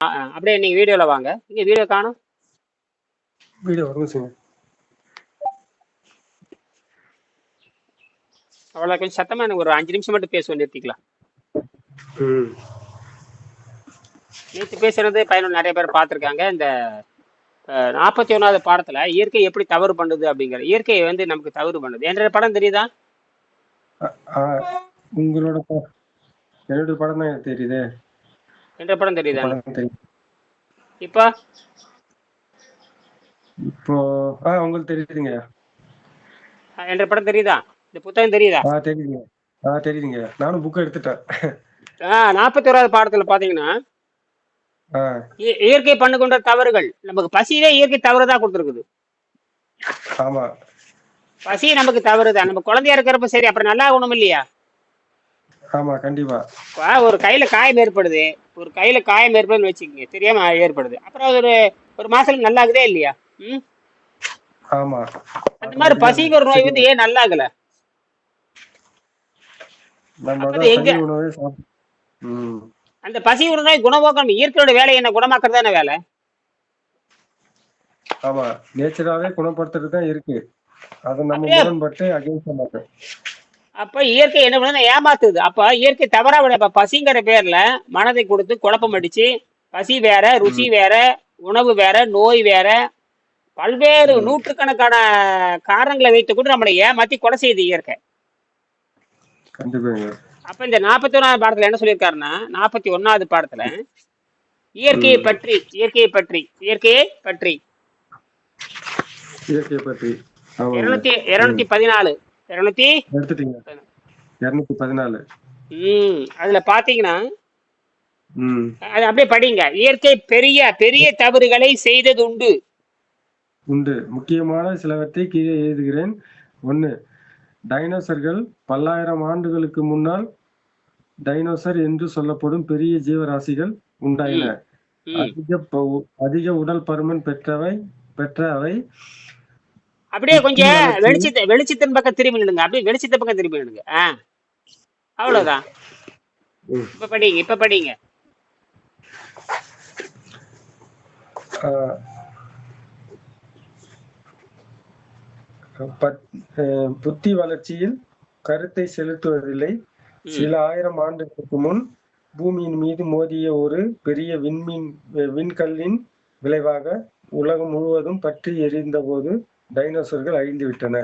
ஆ, அப்படியே நீங்க வீடியோல வாங்க. இங்க வீடியோ காணும். வீடியோ சார் அவ்வளோ கொஞ்சம் சத்தமா எனக்கு ஒரு அஞ்சு நிமிஷம் மட்டும் பேசுவோம் நிறுத்திக்கலாம் நேற்று பேசுறது பயனுள்ள நிறைய பேர் பார்த்துருக்காங்க. இந்த நாற்பத்தி ஒன்றாவது பாடத்துல இயற்கை எப்படி தவறு பண்ணுது அப்படிங்கிற இயற்கை வந்து நமக்கு தவறு பண்ணுது. என்ற படம் தெரியுதா? உங்களோட என்னோட படம் தான் தெரியுது. என்ற படம் தெரியுதா? இப்போ? இப்போ ஆ உங்களுக்கு தெரியுதுங்க. என்ற படம் தெரியுதா? இந்த புத்தகம் தெரியுதா? ஆ தெரியுதுங்க. ஆ தெரியுதுங்க. நானும் புக் எடுத்துட்டேன். நாற்பத்தி ஓராவது பாடத்துல பாத்தீங்கன்னா ஆ. இய- இயற்கை பண்ணு கொண்ட தவறுகள். நமக்கு பசியிலே இயற்கை தவறு தான் கொடுத்துருக்குது. ஆமா. பசி நமக்கு தவறுதான் நம்ம குழந்தையா இருக்கிறப்ப சரி அப்புறம் நல்லா ஆகணும் இல்லையா ஆமா கண்டிப்பா. ஒரு கையில காயம் ஏற்படுது. ஒரு கையில காயம் ஏற்படுதுன்னு வச்சுக்கோங்க. தெரியாம ஏற்படுது. அப்புறம் அது ஒரு ஒரு மாசத்துல நல்லா ஆகுதே இல்லையா? ம்? ஆமா. அந்த மாதிரி பசிங்கிற நோய் வந்து ஏன் நல்லா ஆகல நம்ம அப்ப தான் எங்க- சரி உணவே சாப்பிட்டு ம். அந்த பசி ஒரு நோய் குணமாக்கணும் இயற்கையோட வேலை என்ன? குணமாக்குறது தானே வேலை? ஆமா. நேச்சராவே குணப்படுத்துறது தான் இருக்கு. அதை நம்ம முரண்பட்டு அகைன்ஸ்ட் மாட்டோம் அப்ப இயற்கை என்ன பண்ணுது? ஏமாத்துது. அப்ப இயற்கை தவறா விட இப்ப பசிங்கிற பேர்ல மனதை கொடுத்து குழப்பம் அடிச்சு பசி வேற ருசி வேற உணவு வேற நோய் வேற பல்வேறு நூற்றுக்கணக்கான காரணங்களை வைத்து கூட நம்மளை ஏமாத்தி கொலை செய்யுது இயற்கை. அப்ப இந்த நாற்பத்தி ஒன்னாவது பாடத்துல என்ன சொல்லியிருக்காருன்னா நாற்பத்தி ஒன்னாவது பாடத்துல இயற்கையை பற்றி இயற்கையை பற்றி இயற்கையை பற்றி. இருநூத்தி இருநூத்தி பதினாலு. இருநூத்தி? எடுத்துட்டீங்க. இருநூத்தி பதினாலு. ம் அதுல பாத்தீங்கன்னா அது அப்படியே படிங்க. இயற்கை பெரிய பெரிய தவறுகளை செய்தது உண்டு. உண்டு முக்கியமான சிலவற்றை கீழே எழுதுகிறேன். ஒன்று டைனோசர்கள் பல்லாயிரம் ஆண்டுகளுக்கு முன்னால் டைனோசர் என்று சொல்லப்படும் பெரிய ஜீவராசிகள் உண்டாயின. அதிக அதிக உடல் பருமன் பெற்றவை பெற்ற அவை அப்படியே கொஞ்சம். வெளிச்சத்தை வெளிச்சத்தின் பக்கம் திரும்பி நிடுங்க அப்படியே வெளிச்சத்த பக்கம் திரும்பி நிடுங்க ஆ. அவ்வளவுதான். இப்ப படிங்க இப்ப படிங்க. புத்தி வளர்ச்சியில் கருத்தை செலுத்துவதில்லை. சில ஆயிரம் ஆண்டுகளுக்கு முன் பூமியின் மீது மோதிய ஒரு பெரிய விண்மீன் விண்கல்லின் விளைவாக உலகம் முழுவதும் பற்றி எரிந்தபோது டைனோசர்கள் அழிந்து விட்டன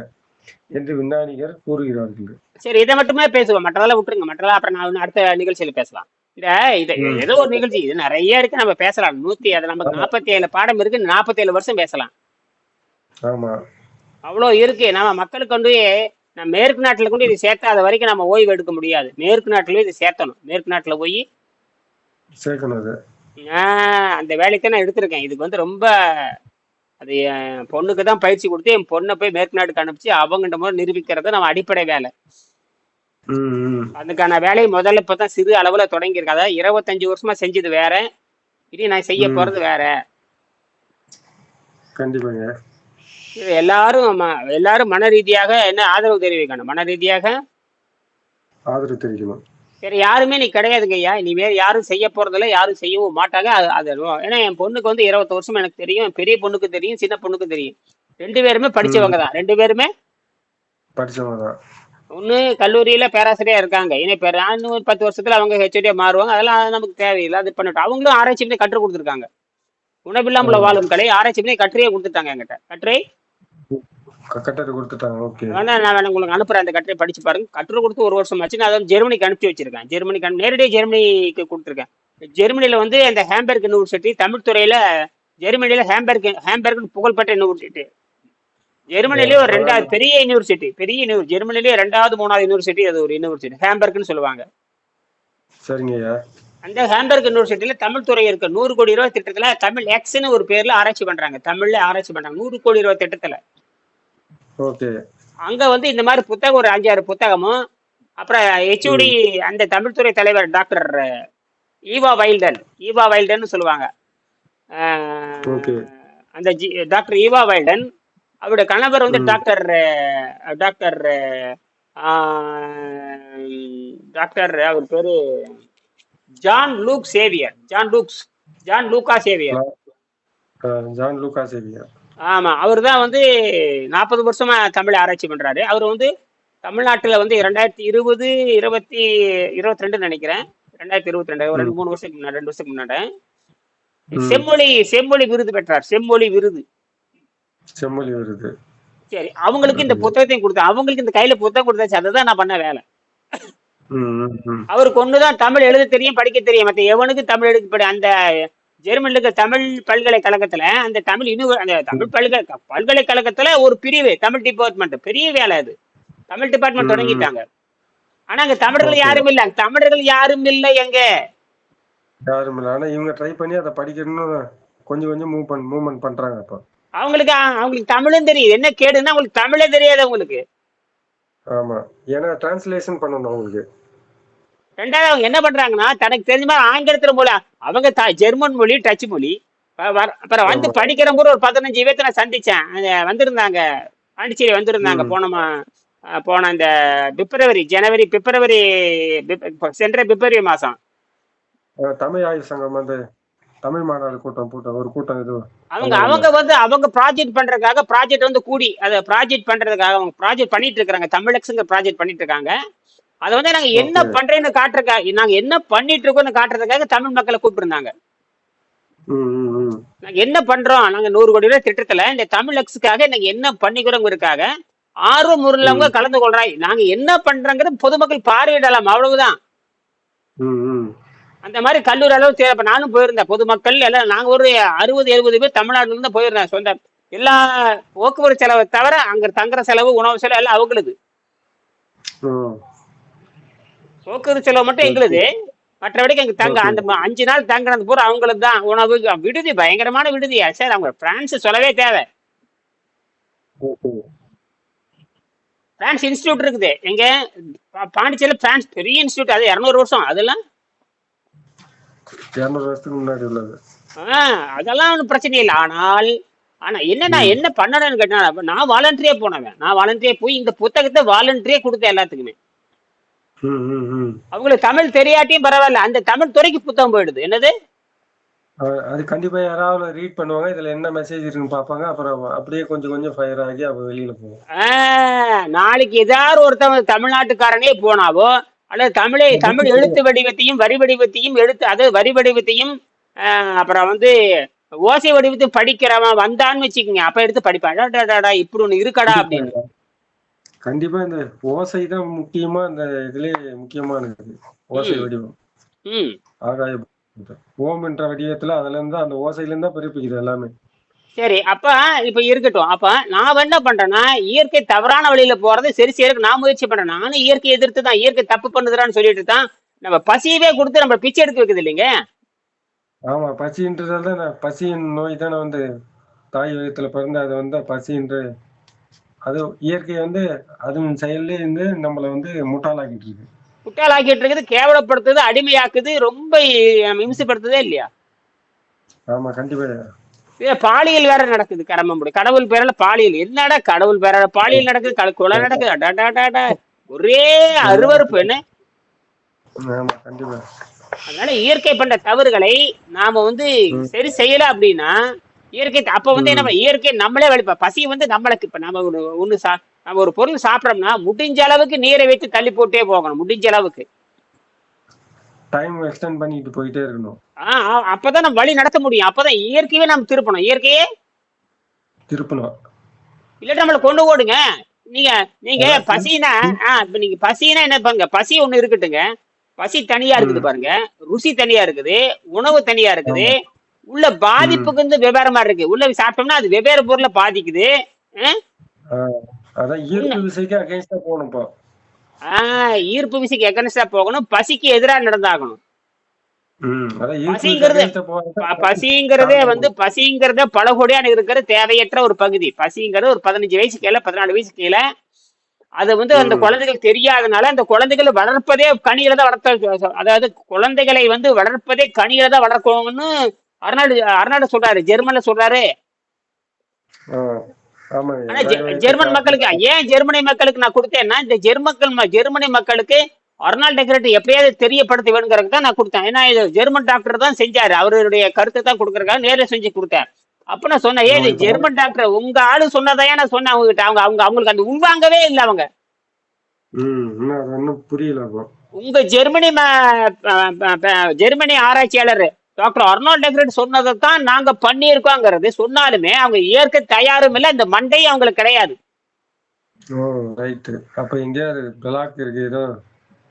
என்று விஞ்ஞானிகள் கூறுகிறார்கள். சரி இதை மட்டுமே பேசுவோம். மற்றதெல்லாம் விட்டுருங்க. மற்றதெல்லாம் அப்புறம் நான் அடுத்த நிகழ்ச்சியில பேசலாம். இது ஏதோ ஒரு நிகழ்ச்சி. இது நிறைய இருக்கு. நம்ம பேசலாம். நூத்தி அது நமக்கு நாற்பத்தி ஏழு பாடம் இருக்கு. நாற்பத்தி ஏழு வருஷம் பேசலாம். ஆமா. அவ்வளோ இருக்கு. நம்ம மக்களுக்கு கொண்டு நம்ம மேற்கு நாட்டுல கொண்டு இது சேர்த்தாத வரைக்கும் நம்ம ஓய்வு எடுக்க முடியாது. மேற்கு நாட்டுல இது சேர்த்தணும். மேற்கு நாட்டுல போய் சேர்க்கணும் அந்த வேலைக்கு நான் எடுத்திருக்கேன். இதுக்கு வந்து ரொம்ப அது என் பொண்ணுக்கு தான் பயிற்சி கொடுத்து என் பொண்ணை போய் மேற்கு நாட்டுக்கு அனுப்பிச்சு அவங்ககிட்ட முறை நிரூபிக்கிறது நம்ம அடிப்படை வேலை. அதுக்கான வேலையை முதல்ல இப்போ தான் சிறு அளவுல தொடங்கியிருக்கு. அதாவது இருபத்தஞ்சு வருஷமா செஞ்சது வேற. இனி நான் செய்ய போறது வேற. கண்டிப்பாங்க. எல்லாரும் எல்லாரும் மன ரீதியாக என்ன ஆதரவு தெரிவிக்கணும்? மன ரீதியாக? ஆதரவு தெரிவிக்கணும். சரி யாருமே நீ கிடையாதுங்க ஐயா. இனிமேல் யாரும் செய்ய போறதில்ல யாரும் செய்யவும் மாட்டாங்க. அது அது ஏன்னா என் பொண்ணுக்கு வந்து இருபத்தி வருஷம் எனக்கு தெரியும். பெரிய பொண்ணுக்கு தெரியும் சின்ன பொண்ணுக்கு தெரியும். ரெண்டு பேருமே படிச்சவங்க தான். ரெண்டு பேருமே படிச்சவங்க தான். ஒன்று கல்லூரியில பேராசிரியரா இருக்காங்க. இனி இப்போ ஒரு பத்து வருஷத்துல அவங்க ஹெச்ஓடியா மாறுவாங்க. அதெல்லாம் நமக்கு தேவையில்லை. அது பண்ணட்டும். அவங்களும் ஆராய்ச்சி பண்ணி கற்றுக் கொடுத்துருக்காங்க. உணவில்லாமல வாழும் கலை ஆராய்ச்சி பண்ணி கட்டுரையே கொடுத்துட்டாங்க என்கிட்ட. கட்டுரை? க- கட்டளை கொடுத்துட்டாங்க ஓகே வேணா நான் வேணா உங்களுக்கு அனுப்புறேன் அந்த கட்டுரை படிச்சு பாருங்க. கட்டுரை கொடுத்து ஒரு வருஷம் ஆச்சு நான் அதை ஜெர்மனிக்கு அனுப்பிச்சு வச்சிருக்கேன். ஜெர்மனிக்கு நேரடியாக ஜெர்மனிக்கு கொடுத்துருக்கேன். ஜெர்மனியில வந்து அந்த ஹேம்பர்க் யூனிவர்சிட்டி தமிழ் துறையில ஜெர்மனியில ஹேம்பர்க் ஹேம்பர்க்னு புகழ்பெற்ற யூனிவர்சிட்டி ஜெர்மனிலே ஒரு ரெண்டாவது பெரிய யூனிவர்சிட்டி பெரிய ஜெர்மனிலே ரெண்டாவது மூணாவது யூனிவர்சிட்டி அது ஒரு யூனிவர்சிட்டி ஹேம்பர்க்னு சொல்லுவாங்க. சரிங்க ஐயா. அந்த ஹேம்பர்க் யூனிவர்சிட்டியில தமிழ் துறை இருக்கு. நூறு கோடி ரூபாய் திட்டத்துல தமிழ் எக்ஸ்னு ஒரு பேர்ல ஆராய்ச்சி பண்றாங்க. தமிழ்ல ஆராய்ச்சி பண்றாங்க. நூறு கோடி ரூபாய் திட்டத்துல. ஓகே. அங்க வந்து இந்த மாதிரி புத்தகம் ஒரு அஞ்சாறு புத்தகமும் அப்புறம் ஹெச்ஓடி அந்த தமிழ் துறை தலைவர் doctor Eva Wilden Eva Wilden சொல்லுவாங்க. அந்த ஜி டாக்டர் ஈவா வைல்டன் அவருடைய கணவர் வந்து டாக்டர் டாக்டர் டாக்டர் அவர் பேரு John Luke Xavier John Lukes John Luca Xavier. John Luca Xavier. ஆமா அவர் தான் வந்து நாற்பது வருஷமா தமிழ் ஆராய்ச்சி பண்றாரு. அவர் வந்து தமிழ்நாட்டுல வந்து ரெண்டாயிரத்தி இருபது இருபத்தி இருபத்தி ரெண்டு நினைக்கிறேன். ரெண்டாயிரத்தி இருபத்தி ரெண்டு ஒரு ரெண்டு மூணு வருஷத்துக்கு முன்னாடி ரெண்டு வருஷத்துக்கு முன்னாடி. செம்மொழி செம்மொழி விருது பெற்றார் செம்மொழி விருது. செம்மொழி விருது. சரி அவங்களுக்கு இந்த புத்தகத்தையும் கொடுத்தேன் அவங்களுக்கு இந்த கையில புத்தகம் கொடுத்தாச்சு அதுதான் நான் பண்ண வேலை. அவருக்கு ஒண்ணுதான் தமிழ் எழுத தெரியும் படிக்க தெரியும். மத்த எவனுக்கு தமிழ் எழுத அந்த ஜெர்மனில இருக்க தமிழ் பல்கலைக்கழகத்துல அந்த தமிழ் இன்னும் அந்த தமிழ் பல்கலை பல்கலைக்கழகத்துல ஒரு பிரிவு தமிழ் டிபார்ட்மெண்ட் பெரிய வேலை அது. தமிழ் டிபார்ட்மெண்ட். தொடங்கிட்டாங்க. ஆனா அங்க தமிழர்கள். யாரும் இல்ல. தமிழர்கள் யாரும் இல்ல எங்க யாரும் இல்லை. ஆனா இவங்க ட்ரை பண்ணி அதை படிக்கணும்னு கொஞ்சம் கொஞ்சம் மூவ் பண் மூவ்மெண்ட் பண்றாங்க இப்போ. அவங்களுக்கு அவங்களுக்கு தமிழும் தெரியுது. என்ன கேடுன்னா அவங்களுக்கு தமிழே தெரியாது அவங்களுக்கு. ஆமா. ஏன்னா டிரான்ஸ்லேஷன் பண்ணணும் அவங்களுக்கு. ரெண்டாவது அவங்க என்ன பண்றாங்கன்னா தனக்கு தெரிஞ்ச மாதிரி ஆங்கிலத்துல மொழி அவங்க ஜெர்மன் மொழி டச் மொழி. அப்புறம் வந்து. படிக்கிற போது ஒரு பதினஞ்சு பேர்த்த நான் சந்திச்சேன். அந்த வந்திருந்தாங்க. பாண்டிச்சேரி வந்திருந்தாங்க. ம். போன இந்த பிப்ரவரி ஜனவரி பிப்ரவரி சென்ற பிப்ரவரி மாசம். தமிழ் ஆய்வு சங்கம் வந்து தமிழ் மாநாடு கூட்டம் கூட்டம் ஒரு கூட்டம் இது. அவங்க. அவங்க வந்து அவங்க ப்ராஜெக்ட் பண்றதுக்காக ப்ராஜெக்ட் வந்து கூடி அதை ப்ராஜெக்ட் பண்றதுக்காக அவங்க ப்ராஜெக்ட் பண்ணிட்டு இருக்காங்க தமிழக்ஸுங்க ப்ராஜெக்ட் பண்ணிட்டு இருக்காங்க. அதை வந்து நாங்க என்ன. பண்றேன்னு காட்டுறதுக்காக நாங்க என்ன பண்ணிட்டு இருக்கோம்னு காட்டுறதுக்காக தமிழ் மக்களை கூப்பிட்டுருந்தாங்க. நாங்க என்ன பண்றோம்? நாங்க நூறு கோடி ரூபாய் திட்டத்துல இந்த தமிழக்ஸுக்காக நாங்க என்ன பண்ணிக்கிறோங்கிறதுக்காக ஆர்வம் உள்ளவங்க கலந்து கொள்றாங்க நாங்க என்ன பண்றோங்கிறது பொதுமக்கள் பார்வையிடலாம். அவ்வளவுதான். அந்த மாதிரி கல்லூரி அளவு தேவை. நானும் போயிருந்தேன். பொதுமக்கள் எல்லாம் நாங்க ஒரு அறுபது எழுபது பேர் தமிழ்நாட்டுல இருந்து போயிருந்தேன். சொந்த எல்லா போக்குவரத்து செலவை தவிர அங்க தங்குற செலவு உணவு செலவு எல்லாம் அவங்களுது ம். போக்குவரத்து செலவு மட்டும் எங்களுது. மற்றபடிக்கு அங்க தங்க அந்த அஞ்சு நாள் தங்குறது பூரா அவங்களுக்கு தான். உணவு விடுதி பயங்கரமான விடுதி சார் அவங்க பிரான்ஸ் சொல்லவே தேவை. பிரான்ஸ் இன்ஸ்டியூட் இருக்குது. எங்க பா- பாண்டிச்சேரியில பிரான்ஸ் பெரிய இன்ஸ்டியூட். அது இரநூறு வருஷம். அதெல்லாம்? அதெல்லாம் ஒன்றும் பிரச்சனை இல்லை. ஆனால் ஆனா என்ன நான் என்ன பண்ணணும்னு கேட்டா நான் வாலண்டரியா போனவன். நான் வாலண்டரியா போய் இந்த புத்தகத்தை வாலண்டரியா கொடுத்தேன் எல்லாத்துக்குமே. அவங்களுக்கு தமிழ் தெரியாட்டியும் பரவாயில்ல. அந்த தமிழ் துறைக்கு புத்தகம் போயிடுது. என்னது? அது கண்டிப்பா யாராவது ரீட் பண்ணுவாங்க. இதுல என்ன மெசேஜ் இருக்குன்னு பார்ப்பாங்க. அப்புறம் அப்படியே கொஞ்சம் கொஞ்சம் ஃபயர் ஆகி அப்ப வெளியில போகும். ஆ, நாளைக்கு ஏதாவது ஒருத்தவன் தமிழ்நாட்டுக்காரனே போனாவோ அல்லது தமிழை தமிழ் எழுத்து வடிவத்தையும் வரி வடிவத்தையும் எழுத்து அதாவது வரி வடிவத்தையும் அப்புறம் வந்து ஓசை வடிவத்தையும் படிக்கிறவன் வந்தான்னு வச்சுக்கோங்க. அப்ப எடுத்து படிப்பான். இப்படி ஒண்ணு இருக்கடா அப்படின்னு. கண்டிப்பா இந்த ஓசை தான் முக்கியமா இந்த இதுலயே முக்கியமானது. ஓசை. வடிவம். ஆகாய ஓம் என்ற வடிவத்துல அதுல இருந்து அந்த ஓசையில இருந்து பிறப்பிக்குது எல்லாமே. சரி அப்ப இப்ப இருக்கட்டும். அப்ப நான் என்ன பண்றேன்னா இயற்கை தவறான வழியில போறது சரி சரி நான் முயற்சி பண்றேன். நானும் இயற்கை எதிர்த்து தான் இயற்கை தப்பு பண்ணுதுறான்னு சொல்லிட்டு தான் நம்ம பசியவே கொடுத்து நம்ம பிச்சை எடுக்க வைக்குது இல்லைங்க? ஆமா பசின்றதால தான் பசியின் நோய் தானே வந்து தாய் வயித்துல பிறந்து அது வந்து பசின்ற அது இயற்கை வந்து அதன் செயல்லே இருந்து நம்மள வந்து முட்டாளாக்கிட்டு இருக்கு. முட்டாளாக்கிட்டு இருக்குது கேவலப்படுத்துது அடிமையாக்குது ரொம்ப இம்சப்படுத்துதே இல்லையா? ஆமா கண்டிப்பா. பாலியல் வேற நடக்குது கடம்பம்புடி கடவுள் பேரால பாலியல். என்னடா கடவுள் பேரால பாலியல் நடக்குது கொலை நடக்குது. ஒரே அருவருப்பு என்ன? ஆமா கண்டிப்பா. அதனால இயற்கை பண்ற தவறுகளை நாம வந்து சரி செய்யல அப்படின்னா இயற்கை அப்ப வந்து என்ன இயற்கை நம்மளே வலிப்பா. பசி வந்து நம்மளுக்கு இப்ப நம்ம ஒண்ணு சா நம்ம ஒரு பொருள் சாப்பிடறோம்னா முடிஞ்ச அளவுக்கு நீரை வைத்து தள்ளி போட்டே போகணும் முடிஞ்ச அளவுக்கு. டைம் எக்ஸ்டெண்ட் பண்ணிட்டு போயிட்டே இருக்கணும். ஆஹ் அப்பதான் நம்ம வழி நடத்த முடியும். அப்பதான் இயற்கையே நம்ம திருப்பணும். இயற்கையே? திருப்பணும். இல்லாட்டி நம்மளை கொண்டு ஓடுங்க. நீங்க நீங்க பசினா ஆ இப்ப நீங்க பசினா என்ன பாருங்க பசி ஒண்ணு இருக்கட்டுங்க. பசி தனியா இருக்குது பாருங்க. ருசி தனியா இருக்குது. உணவு தனியா இருக்குது. உள்ள பாதிப்புக்கு வந்து வெவ்வேறமா இருக்கு. உள்ள சாப்பிட்டோம்னா அது வெவ்வேறு பொருளை பாதிக்குது. அதான் ஈர்ப்பு விசைக்கு அகைன்ஸ்டா ஆஹ் ஈர்ப்பு விசைக்கு எகனஸ்டா போகணும். பசிக்கு எதிராக நடந்தாகணும். பசிங்கிறது- பசிங்கிறதே வந்து பசிங்கிறத பலகோடியான இருக்கிற தேவையற்ற ஒரு பகுதி. பசிங்கிறது ஒரு பதினஞ்சு வயசு கீழே பதினாலு வயசு கீழே. அது வந்து அந்த குழந்தைகள் தெரியாதனால அந்த குழந்தைகளை வளர்ப்பதே கனியில தான் வளர்த்த அதாவது குழந்தைகளை வந்து வளர்ப்பதே கனியில தான் வளர்க்கணும்னு அர்னால்டு அர்னால்டு சொல்றாரு ஜெர்மன்ல சொல்றாரு. ஆனா ஜெர்மன் மக்களுக்கு ஏன் ஜெர்மனி மக்களுக்கு நான் கொடுத்தேன்னா இந்த ஜெர்மக்கள் ஜெர்மனி மக்களுக்கு அர்னால் டெக்கரேட் எப்படியாவது தெரியப்படுத்த வேணுங்கிறதுக்கு தான் நான் கொடுத்தேன். ஏன்னா இது ஜெர்மன் டாக்டர் தான் செஞ்சாரு. அவருடைய கருத்தை தான் கொடுக்கறதுக்காக நேரில் செஞ்சு கொடுத்தேன். அப்ப நான் சொன்னேன் ஏ இது ஜெர்மன் டாக்டர் உங்க ஆளு சொன்னதையா நான் சொன்னேன் அவங்க கிட்ட அவங்க அவங்க அவங்களுக்கு அந்த உள்வாங்கவே இல்லை அவங்க. புரியல உங்க ஜெர்மனி ஜெர்மனி ஆராய்ச்சியாளர் டாக்டர் அர்னால்ட் டெக்ரேட் சொன்னதை தான் நாங்க பண்ணியிருக்கோங்கிறது. சொன்னாலுமே அவங்க ஏற்க தயாரும் இல்லை இந்த மண்டை அவங்களுக்கு கிடையாது. ஓ ரைட்டு அப்போ எங்கேயாவது பிளாக் இருக்கு ஏதோ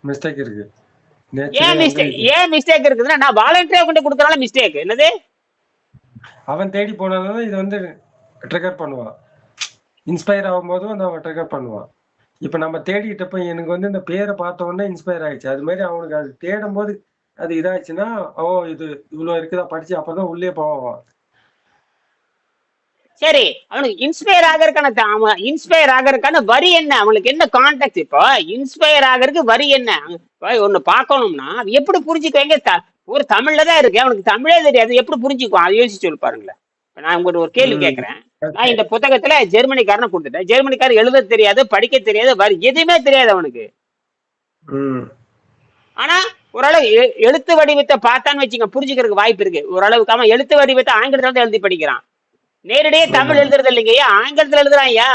மிஸ்டேக் இருக்கு. ஏன் மிஸ்டேக் ஏன் மிஸ்டேக் இருக்குதுன்னா நான் வாலண்டியரா கொண்டு கொடுக்கறனால மிஸ்டேக் என்னது? அவன் தேடி போனாலும் இது வந்து ட்ரிகர் பண்ணுவான். இன்ஸ்பயர் ஆகும்போதும் வந்து அவன் ட்ரிகர் பண்ணுவான். இப்போ நம்ம தேடிட்டப்ப எனக்கு வந்து இந்த பேரை பார்த்த உடனே இன்ஸ்பயர் ஆயிடுச்சு. அது மாதிரி அவனுக்கு அது தேடும் போது அது இதாச்சுன்னா ஓ இது இவ்வளோ இருக்குதா படிச்சு அப்பதான் உள்ளே போவான் சரி அவனுக்கு இன்ஸ்பயர் ஆகிறதுக்கான அவன் இன்ஸ்பயர் ஆகிறதுக்கான வரி என்ன? அவனுக்கு என்ன கான்டாக்ட் இப்போ? இன்ஸ்பயர் ஆகிறதுக்கு வரி என்ன? ஒன்னு பார்க்கணும்னா அது எப்படி புரிஞ்சுக்குவாங்க? ஒரு தமிழ்ல தான் இருக்கு. அவனுக்கு தமிழே தெரியாது. எப்படி புரிஞ்சுக்குவான்? அதை யோசிச்சு சொல்லி பாருங்களேன். நான் உங்கள்ட்ட ஒரு கேள்வி. கேட்கறேன். நான் இந்த புத்தகத்துல ஜெர்மனிக்காரனை கொடுத்துட்டேன். ஜெர்மனிக்காரன் எழுத தெரியாது படிக்க தெரியாது வரி எதுவுமே தெரியாது அவனுக்கு. ஆனா ஓரளவு எழுத்து வடிவத்தை பார்த்தான்னு வச்சுங்க புரிஞ்சுக்கிறதுக்கு வாய்ப்பு இருக்கு. ஓரளவுக்கு அவன் எழுத்து வடிவத்தை ஆங்கிலத்துல தான் எழுதி படிக்கிறான். நேரடியே தமிழ் எழுதுறது இல்லைங்க ஐயா ஆங்கிலத்துல எழுதுறான் ஐயா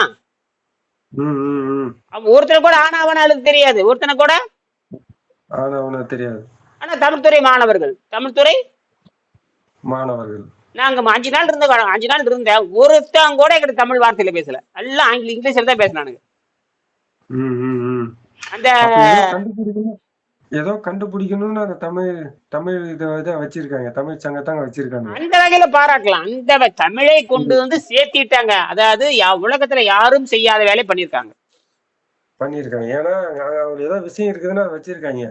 ஒருத்தனை கூட ஆனா அவன எழுத தெரியாது. ஒருத்தனை கூட? தெரியாது. ஆனா தமிழ்துறை மாணவர்கள். தமிழ்துறை மாணவர்கள். நாங்க அஞ்சு நாள் இருந்த அஞ்சு நாள் இருந்தேன். ஒருத்தன் கூட எங்கிட்ட தமிழ் வார்த்தையில பேசல. எல்லாம் ஆங்கில இங்கிலீஷ்ல தான் பேசினானுங்க. அந்த ஏதோ கண்டுபிடிக்கணும் ஏதோ கண்டுபிடிக்கணும்னு அந்த தமிழ் தமிழ் இதை இதை வச்சிருக்காங்க. தமிழ் சங்கத்தாங்க வச்சிருக்காங்க. அந்த வகையில பாராட்டலாம். அந்த தமிழை கொண்டு வந்து சேர்த்திட்டாங்க. அதாவது உலகத்துல யாரும் செய்யாத வேலையை பண்ணிருக்காங்க. பண்ணியிருக்காங்க ஏன்னா அவங்க ஏதோ விஷயம் இருக்குதுன்னு அதை வச்சிருக்காங்க.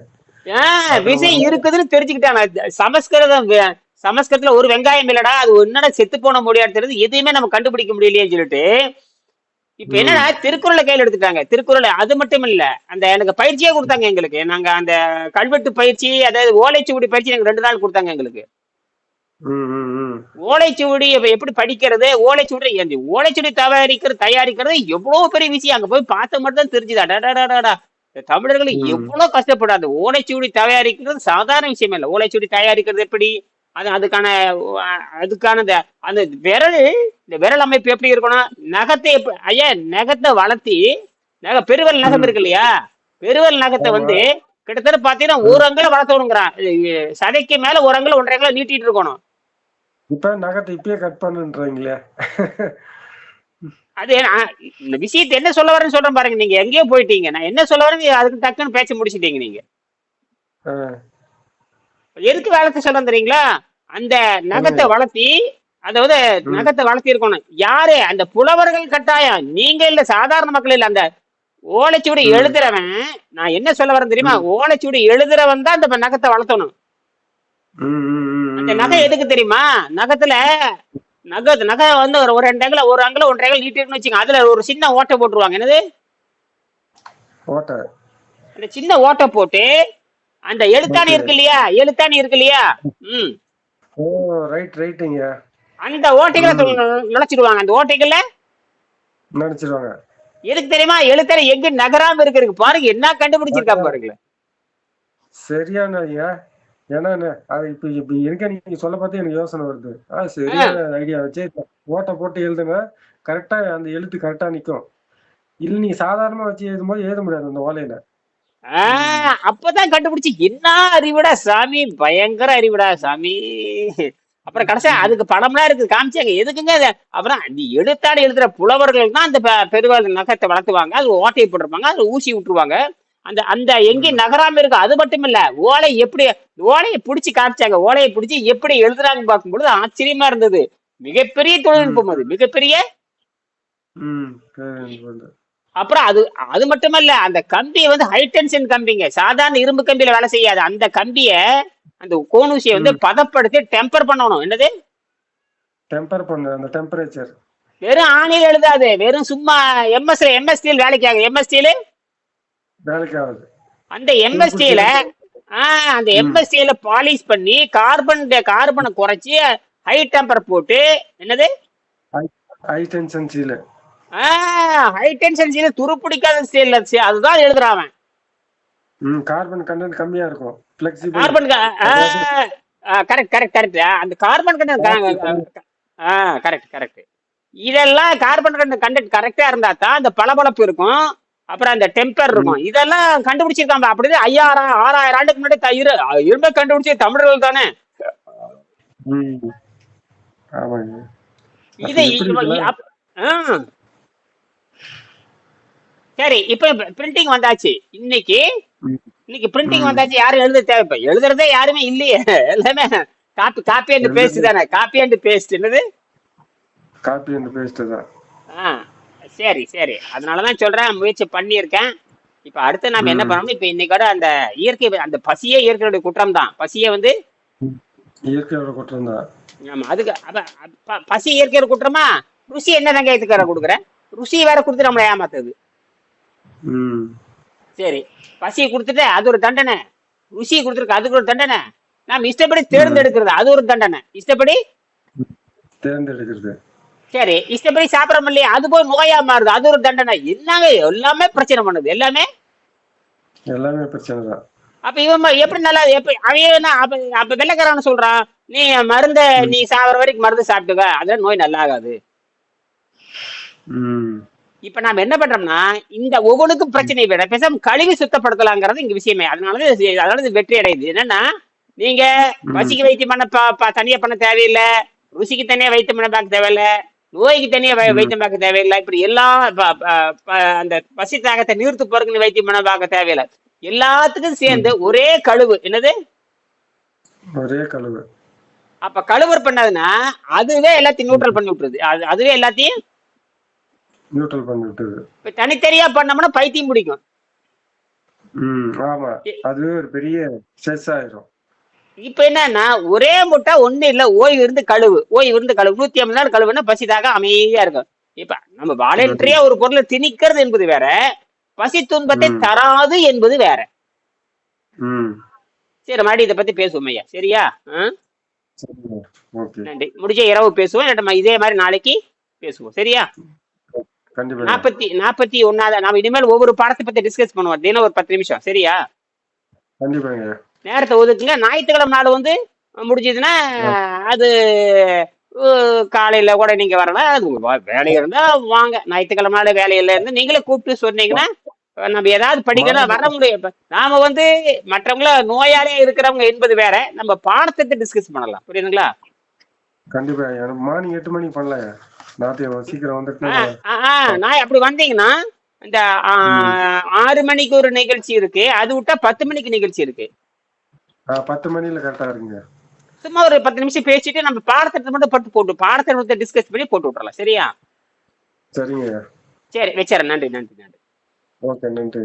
விஷயம் இருக்குதுன்னு தெரிஞ்சுக்கிட்டாங்க. சமஸ்கிருதம் சமஸ்கிருதத்துல ஒரு வெங்காயம் இல்லடா அது என்னடா செத்து போன மொழியா தெரியுது எதையுமே நம்ம கண்டுபிடிக்க முடியலையேன்னு சொல்லிட்டு இப்ப என்னன்னா திருக்குறளை கையில எடுத்துட்டாங்க. திருக்குறளை அது மட்டும் இல்ல அந்த எனக்கு பயிற்சியே கொடுத்தாங்க எங்களுக்கு. நாங்க அந்த கல்வெட்டு பயிற்சி அதாவது ஓலைச்சுவடி பயிற்சி எனக்கு ரெண்டு நாள் கொடுத்தாங்க எங்களுக்கு. ஓலைச்சுவடி எப்படி படிக்கிறது? ஓலைச்சுவடி அந்த ஓலைச்சுவடி தயாரிக்கிறது தயாரிக்கிறது எவ்வளவு பெரிய விஷயம். அங்க போய் பார்த்த மட்டும் தான் தெரிஞ்சுதா. டடடடடா. இந்த தமிழர்கள். எவ்வளவு கஷ்டப்படாது ஓலைச்சுவடி தயாரிக்கிறது சாதாரண விஷயம் இல்ல. ஓலைச்சுவடி தயாரிக்கிறது எப்படி? அது அதுக்கான அதுக்கான அந்த விரல் இந்த விரல் அமைப்பு எப்படி இருக்கணும்? நகத்தை ஐயா நகத்தை வளர்த்தி நகை பெருவல் நகம். இருக்கு இல்லையா பெருவல் நகத்தை. வந்து கிட்டத்தட்ட பாத்தீங்கன்னா ஒரு அங்கல வளர்த்தணுங்கிறான் சதைக்கு மேல ஒரு அங்கல ஒன்றரை அங்கல நீட்டிட்டு இருக்கணும். இப்ப நகத்தை இப்பயே கட் பண்ணுன்றீங்களே. அது இந்த விஷயத்தை என்ன சொல்ல வரேன்னு சொல்றேன் பாருங்க. நீங்க எங்கேயோ போயிட்டீங்க. நான் என்ன சொல்ல வரேன்னு அதுக்கு டக்குன்னு பேச்ச முடிச்சிட்டீங்க நீங்க. எதுக்கு வளர்த்து சொல்றேன் தெரியுங்களா? அந்த நகத்தை வளர்த்தி அதாவது. நகத்தை வளர்த்தி இருக்கணும். யாரு? அந்த புலவர்கள் கட்டாயம். நீங்க இல்ல சாதாரண மக்கள் இல்ல. அந்த ஓலைச்சுவடி. எழுதுறவன் நான் என்ன சொல்ல வரேன் தெரியுமா? ஓலைச்சுவடி எழுதுறவன் தான் அந்த நகத்தை வளர்த்தணும். அந்த நகை எதுக்கு தெரியுமா? நகத்துல நகை நகை வந்து ஒரு ஒரு ரெண்டு அங்கல ஒரு அங்கல ஒன்றரை அங்கல நீட்டிருக்குன்னு வச்சுங்க அதுல ஒரு சின்ன ஓட்டை போட்டுருவாங்க. என்னது? அந்த சின்ன ஓட்டை போட்டு அந்த எழுத்தாணி. இருக்கு இல்லையா எழுத்தாணி இருக்கு இல்லையா ம். ஓ ரைட் ரைட்டுங்க அந்த ஓட்டைகளை நுழைச்சிடுவாங்க அந்த ஓட்டைகள்ல? நினைச்சிருவாங்க. எதுக்கு தெரியுமா? எழுத்தாணி எங்க நகராம இருக்கிறதுக்கு பாருங்க என்ன கண்டுபிடிச்சிருக்கா பாருங்களேன். சரியான ஐயா ஏன்னா அது இப்ப இப்ப இருக்க நீங்க சொல்ல பார்த்து எனக்கு யோசனை வருது. ஆ சரியான ஐடியா வச்சு ஓட்டை போட்டு எழுதுங்க கரெக்டா அந்த எழுத்து கரெக்டா நிக்கும். இல்ல நீ சாதாரணமா வச்சு எழுதும்போது எழுத முடியாது அந்த ஓலையில. ஆஹ் அப்பதான் கண்டுபிடிச்சு. என்ன அறிவுடா சாமி? பயங்கர அறிவுடா சாமி. அப்புறம் கடைசியா அதுக்கு படம்லாம் இருக்கு காமிச்சாங்க. எதுக்குங்க அப்புறம் நீ எழுத்தாடி எழுதுற புலவர்கள் தான் அந்த பெருவாள் நகத்தை வளர்த்துவாங்க. அது ஓட்டையை போட்டிருப்பாங்க. அது ஊசி விட்டுருவாங்க அந்த அந்த எங்கேயும் நகராம இருக்கு அது மட்டும் இல்ல ஓலை எப்படி ஓலையை பிடிச்சு காமிச்சாங்க. ஓலையை பிடிச்சு எப்படி எழுதுறாங்கன்னு பார்க்கும்பொழுது ஆச்சரியமா இருந்தது. மிகப்பெரிய தொழில்நுட்பம் அது. மிகப்பெரிய. அப்புறம் அது அது மட்டுமல்ல அந்த கம்பியை வந்து ஹை டென்ஷன் கம்பிங்க. சாதாரண இரும்பு கம்பியில வேலை செய்யாது. அந்த கம்பிய அந்த கோனூசியை வந்து பதப்படுத்தி டெம்பர் பண்ணணும். என்னது? டெம்பர் பண்ணு அந்த டெம்பரேச்சர் வெறும் ஆணியில் எழுதாது. வெறும் சும்மா எம்எஸ் எம்எஸ்டியில் வேலைக்கு ஆகும் எம்எஸ்டியில் வேலைக்கு ஆகுது. அந்த எம்எஸ்டியில ஆஹ் அந்த எம்எஸ்டியில பாலிஷ் பண்ணி கார்பன் கார்பனை குறைச்சி ஹை டெம்பர் போட்டு என்னது? ஹை டென்ஷன் சீலு ஆஹ் ஹை டென்ஷன் சீல துரு பிடிக்காத ஸ்டீல் அதுதான் எழுதுறான் கார்பன் கண்டென்ட் கம்மியா இருக்கும். Flexible carbon correct correct correct அந்த கார்பன் கண்டென்ட் ஆ கரெக்ட் கரெக்ட் இதெல்லாம் கார்பன் கண்டென்ட் கரெக்டா இருந்தா தான் அந்த பளபளப்பு இருக்கும். அப்புறம் அந்த டெம்பர் இருக்கும். இதெல்லாம் கண்டுபிடிச்சிருக்காங்க அப்படியே ஐயாயிரம் ஆறாயிரம் ஆண்டுக்கு முன்னாடி இரும்ப கண்டுபிடிச்ச தமிழர்கள் தானே. இது எப்படி இவ- இதெல்லாம்? அப்- ஆ. சரி இப்ப பிரிண்டிங் வந்தாச்சு. இன்னைக்கு. இன்னைக்கு பிரிண்டிங். வந்தாச்சு யாரும் எழுத தேவை இப்ப. எழுதுறதே யாருமே இல்லையே. எல்லாமே காப்பி காப்பி அண்ட் பேஸ்ட் தானே. காப்பி அண்ட் பேஸ்ட் என்னது? காப்பி அண்ட் பேஸ்ட் தான். ஆ சரி சரி. அதனாலதான் சொல்றேன் முயற்சி பண்ணியிருக்கேன். இப்ப அடுத்து நாம என்ன. பண்ணணும்? இப்ப இன்னைக்கோட அந்த இயற்கை அந்த பசியே இயற்கையுடைய குற்றம் தான் பசியை வந்து இயற்கையோட குற்றம் தான் ஆமா அதுக்கு பசி இயற்கையோட குற்றமா? ருசி என்ன வெங்காயத்துக்கு வேற கொடுக்குறேன் ருசி வேற கொடுத்து நம்மளை ஏமாத்துது. சரி பசியை கொடுத்துட்டு அது ஒரு தண்டனை. ருசியை கொடுத்துருக்கு அதுக்கு ஒரு தண்டனை. நாம் இஷ்டப்படி தேர்ந்தெடுக்கிறது அது ஒரு தண்டனை. இஷ்டப்படி? தேர்ந்தெடுக்கிறது. சரி இஷ்டப்படி சாப்பிடறோம் இல்லையா? அது போய் நோயா மாறுது அது ஒரு தண்டனை. எல்லாமே எல்லாமே பிரச்சனை பண்ணுது எல்லாமே? எல்லாமே பிரச்சனை தான். அப்ப இவன் எப்படி நல்லா எப்படி அவன் அப்ப அப்ப வெள்ளக்காரன் சொல்றான் நீ மருந்த நீ சாவர வரைக்கும் மருந்து சாப்பிட்டுக்க அதுல நோய் நல்லா ஆகாது இப்ப நாம என்ன பண்றோம்னா இந்த ஒவ்வொன்றுக்கும் பிரச்சனையை விட பேசாம கழுவி சுத்தப்படுத்தலாங்கிறது இங்க விஷயமே. அதனால அதனால இது வெற்றி அடையுது. என்னன்னா நீங்க பசிக்கு வைத்தியம் பண்ண தனியா பண்ண தேவையில்லை ருசிக்கு தனியா வைத்தியம் பண்ண பார்க்க தேவையில்லை நோய்க்கு தனியா வைத்தியம் பார்க்க தேவையில்லை இப்படி எல்லாம் அந்த பசி தாகத்தை நிறுத்து போறதுக்கு வைத்தியம் பண்ண பார்க்க தேவையில்லை. எல்லாத்துக்கும் சேர்ந்து ஒரே கழுவு. என்னது? ஒரே கழுவு. அப்ப கழுவர் பண்ணதுன்னா அதுவே எல்லாத்தையும் நியூட்ரல் பண்ணி விட்டுருது. அது அதுவே எல்லாத்தையும் நியூட்ரல் பண்ணி விட்டது தனித்தனியா பண்ணோம்னா பைத்தியம் பிடிக்கும். ம் ஆமா. அது ஒரு பெரிய ஸ்ட்ரெஸ் ஆயிரும். இப்ப என்னன்னா ஒரே முட்டை ஒண்ணு இல்ல ஓய்வு இருந்து கழுவு. ஓய்வு இருந்து கழுவு. நூத்தி ஐம்பது நாள் கழுவுனா பசிதாக அமைதியா இருக்கும். இப்ப நம்ம வாலண்டரியா ஒரு பொருளை திணிக்கிறது என்பது வேற பசி துன்பத்தை. தராது என்பது வேற. சரி மறுபடியும் இதை பத்தி பேசுவோம் ஐயா. சரியா? நன்றி. முடிஞ்ச இரவு பேசுவோம். இதே மாதிரி நாளைக்கு பேசுவோம். சரியா? நாற்பத்தி நாற்பத்தி ஒன்னாவது நாம இனிமேல் ஒவ்வொரு பாடத்தை பத்தி டிஸ்கஸ் பண்ணுவோம். தினம் ஒரு பத்து நிமிஷம் சரியா? நேரத்தை ஒதுக்குங்க. ஞாயிற்றுக்கிழமை நாள் வந்து முடிஞ்சதுன்னா அது காலையில கூட நீங்க வரலாம் அது வேலை இருந்தா வாங்க. ஞாயிற்றுக்கிழமை நாள் வேலையில இருந்து நீங்களே கூப்பிட்டு சொன்னீங்கன்னா நம்ம ஏதாவது படிக்கணும் வர முடியும். இப்ப நாம வந்து மற்றவங்கள நோயாளியா இருக்கிறவங்க என்பது வேற. நம்ம பாடத்தை டிஸ்கஸ் பண்ணலாம். புரியுதுங்களா? கண்டிப்பா. மார்னிங் எட்டு மணிக்கு பண்ணல நாத்தியம் சீக்கிரம் வந்துட்டு நான் அப்படி வந்தீங்கன்னா இந்த ஆறு மணிக்கு ஒரு நிகழ்ச்சி இருக்கு. அது விட்டா பத்து மணிக்கு நிகழ்ச்சி இருக்கு. பத்து மணில கரெக்டா இருக்குங்க சும்மா ஒரு பத்து நிமிஷம் பேசிட்டு நம்ம பாடத்திட்டத்தை மட்டும் பட்டு போட்டு பாடத்திட்டத்தை டிஸ்கஸ் பண்ணி போட்டு விட்டுறலாம். சரியா? சரிங்க. சரி வச்சிடறேன். நன்றி நன்றி நன்றி. ஓகே நன்றி.